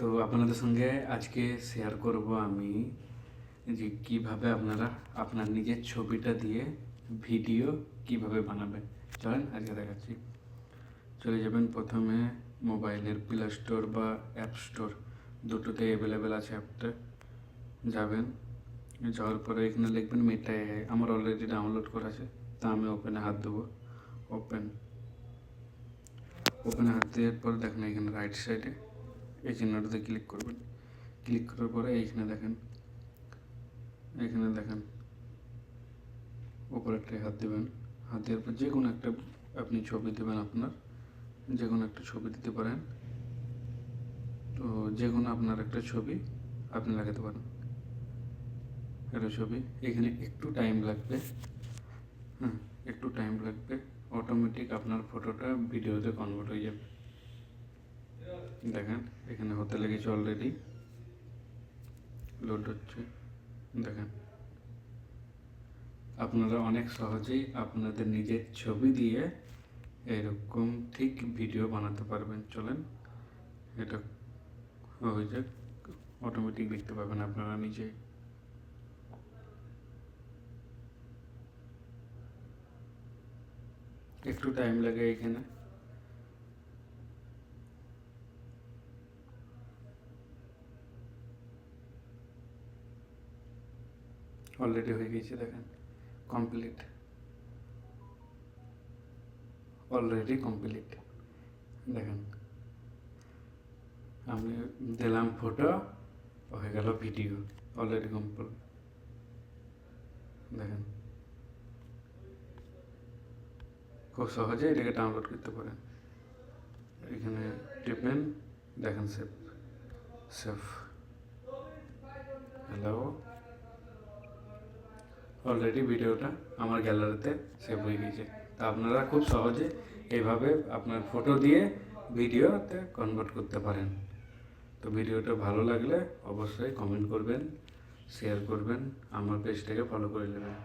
তো আপনাদের সঙ্গে আজকে শেয়ার করব আমি যে কীভাবে আপনারা আপনার নিজের ছবিটা দিয়ে ভিডিও কীভাবে বানাবেন। চলেন আজকে দেখাচ্ছি। চলে যাবেন প্রথমে মোবাইলের প্লে স্টোর বা অ্যাপ স্টোর দুটোতে অ্যাভেলেবেল আছে অ্যাপটা যাবেন। যাওয়ার পরে এখানে লিখবেন মেটা এআই আমার অলরেডি ডাউনলোড করা আছে, তা আমি ওপেনে হাত দেবো। ওপেন ওপেনে হাত দেওয়ার পর দেখেন এখানে রাইট সাইডে এই চিহ্নটাতে ক্লিক করবেন। ক্লিক করার পরে এইখানে দেখেন। এখানে দেখেন। উপরেরটায় হাত দেবেন। হাত দেওয়ার পর যে কোনো একটা আপনি ছবি দেবেন আপনার। যে কোনো একটা ছবি দিতে পারেন। তো যে কোনো আপনার একটা ছবি আপনি লাগাতে পারেন। একটা ছবি। এখানে একটু টাইম লাগবে। হ্যাঁ একটু টাইম লাগবে। অটোমেটিক আপনার ফটোটা ভিডিওতে কনভার্ট হয়ে যাবে। দেখেন, এখানে হতে লেগেছে অলরেডি লোড হচ্ছে। দেখেন, আপনারা অনেক সহজেই আপনাদের নিজের ছবি দিয়ে এরকম ঠিক ভিডিও বানাতে পারবেন। চলেন, এটা হয়ে যাক। অটোমেটিক দেখতে পাবেন আপনারা নিজেই একটু টাইম লাগে এখানে। অলরেডি হয়ে গেছে, দেখেন কমপ্লিট অলরেডি কমপ্লিট দেখেন, আমি দিলাম ফটো হয়ে গেল ভিডিও অলরেডি কমপ্লিট দেখেন, খুব সহজে এটাকে ডাউনলোড করতে পারেন। এখানে টিপেন দেখেন সেভ সেভ হ্যালো অলরেডি ভিডিওটা আমার গ্যালারিতে সেভ হয়ে গেছে তা আপনারা খুব সহজে এইভাবে আপনার ফটো দিয়ে ভিডিওতে কনভার্ট করতে পারেন। তো ভিডিওটা ভালো লাগলে অবশ্যই কমেন্ট করবেন শেয়ার করবেন, আমার পেজটাকে ফলো করে নেবেন।